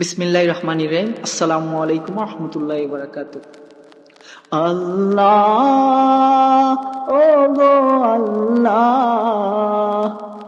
বিসমিল্লাহ রহমান রহিম। আসসালামু আলাইকুম রহমতুল্লাহ বারাকাত আল্লাহ ও গো আল্লাহ।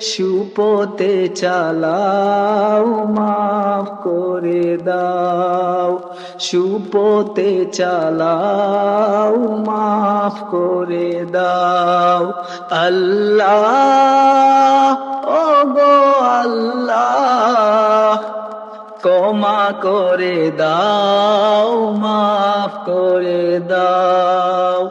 সুপতে চালাও, মাফ করে দাও। সুপতে চালাও, মাফ করে দাও। আল্লাহ ও গো আল্লাহ, ক্ষমা করে দাও, মাফ করে দাও।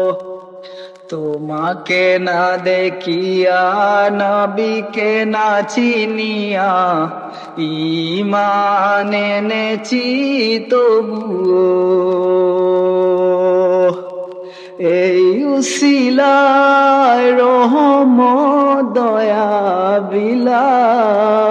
তোমাকে না দেখিয়া নবীকে না চিনিয়া ইমান এনেছি তবুও। এই উসিলায় রহম দয়া বিলাও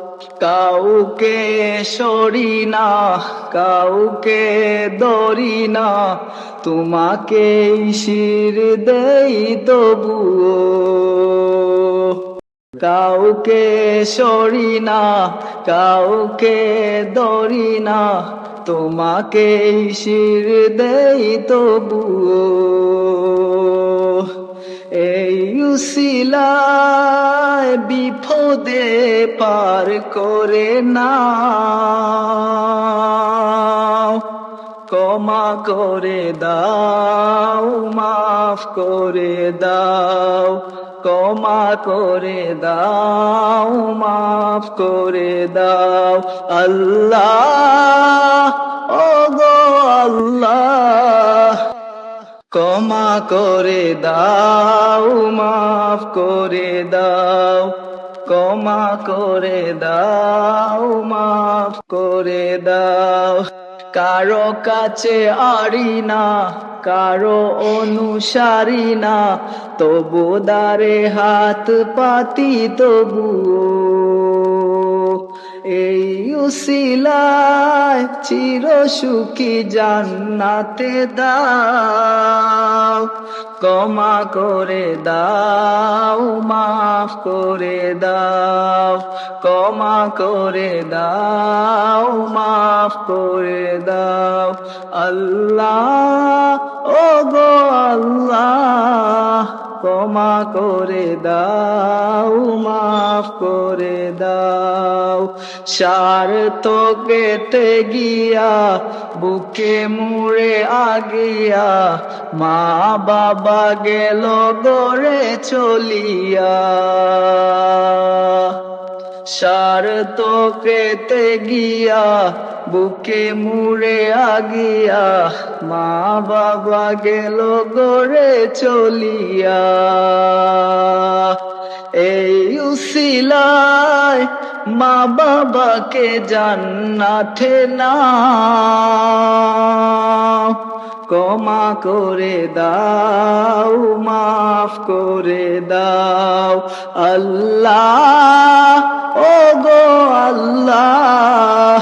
কাউকে সরি না, কাউকে দরি না তোমাকে শির দেই তবুও। কাউকে সরি না, কাউকে দরি না তোমাকে শির দেই তবুও। এই উসিলায় বিপদে পার করে না ক্ষমা করে দাও, মাফ করে দাও। ক্ষমা করে দাও, মাফ করে দাও। আল্লাহ ক্ষমা করে দাও, মাফ করে দাও। ক্ষমা করে দাও, মাফ করে দাও। কারও কাছে আরি না, কারও অনুসারী না, তবু দারে হাত পাতি তবুও এই উসিলায় চির সুখী জান্নাতে দাও। ক্ষমা করে দাও, মাফ করে দাও। ক্ষমা করে দাও, মাফ করে দাও। আল্লাহ ও গো আল্লাহ করে দাও, মাফ করে দাও। স্বার্থ কেটে গিয়া, বুকে মুড়ে আগিয়া, মা বাবা গেল গড়ে চলিয়া। স্বার্থ কেটে গিয়া, বুকে মুড়ে আগিয়া, মা বাবা গেল গড়ে চলিয়া। এই উসিলায় মা বাবাকে জান্নাতে না ক্ষমা করে দাও মাফ করে দাও। আল্লাহ ও গো আল্লাহ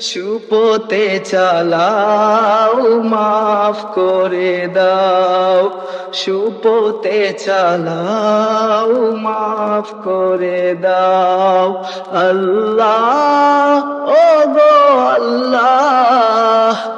সুপতে চালাও মাফ করে দাও। সুপোতে চালাও মাফ করে দাও। আল্লাহ ও গো আল্লাহ